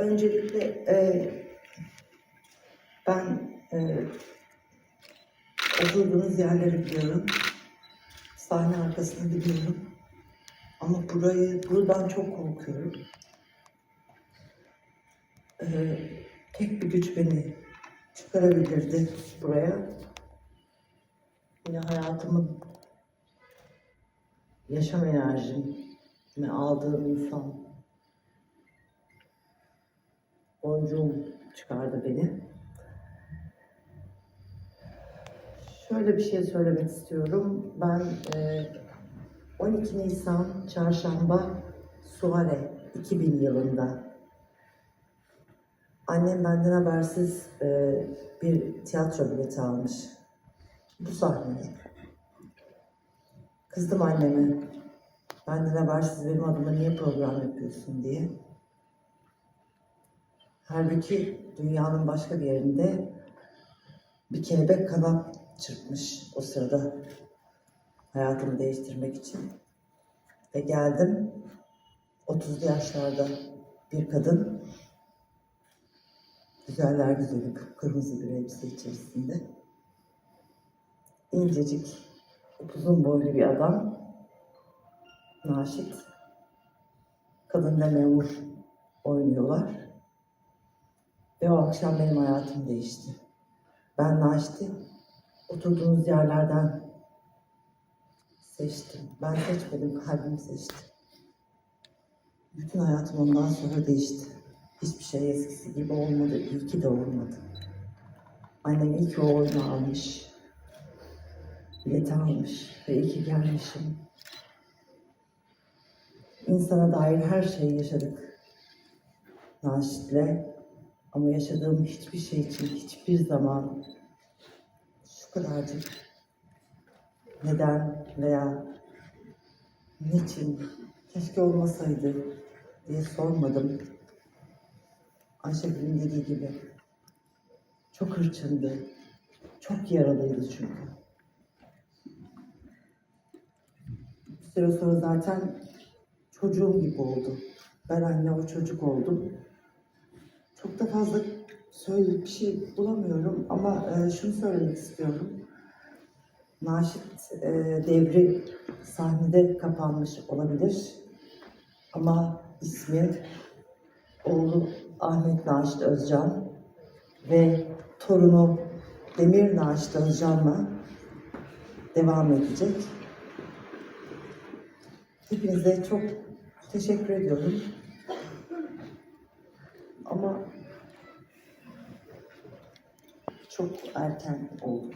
Öncelikle e, ben e, oturduğunuz yerleri biliyorum. Sahne arkasını biliyorum. Ama burayı, buradan çok korkuyorum. E, tek bir güç beni çıkarabilirdi buraya. Yine hayatımın yaşam enerjimi aldığım insan boncuğum çıkardı beni. Şöyle bir şey söylemek istiyorum. Ben e, 12 Nisan Çarşamba Suare 2000 yılında annem benden habersiz e, bir tiyatro bileti almış. Bu sahneye. Kızdım anneme. Benden habersiz benim adıma niye program yapıyorsun diye. Halbuki dünyanın başka bir yerinde bir kelebek kanat çırpmış o sırada hayatımı değiştirmek için. Ve geldim 30'lu yaşlarda bir kadın güzeller güzeli kırmızı bir elbise içerisinde incecik uzun boylu bir adam Naşit kadınla memur oynuyorlar. Ve o akşam benim hayatım değişti. Ben Naşit'i oturduğumuz yerlerden seçtim. Ben seçmedim, kalbim seçti. Bütün hayatım ondan sonra değişti. Hiçbir şey eskisi gibi olmadı. İyi ki de olmadı. Annem iyi ki o almış. Bileti almış ve iyi ki gelmişim. İnsana dair her şeyi yaşadık. Naşit'le ama yaşadığım hiçbir şey için hiçbir zaman şu kadarcık neden veya niçin keşke olmasaydı diye sormadım. Ayşegül'ün dediği gibi çok hırçındı, çok yaralıydı çünkü. Bir süre sonra zaten çocuğum gibi oldu. Ben anne o çocuk oldum. Çok da fazla söyleyecek bir şey bulamıyorum ama e, şunu söylemek istiyorum. Naşit e, devri sahnede kapanmış olabilir ama ismi oğlu Ahmet Naşit Özcan ve torunu Demir Naşit Özcan'la devam edecek. Hepinize çok teşekkür ediyorum. Ama çok erken oldu.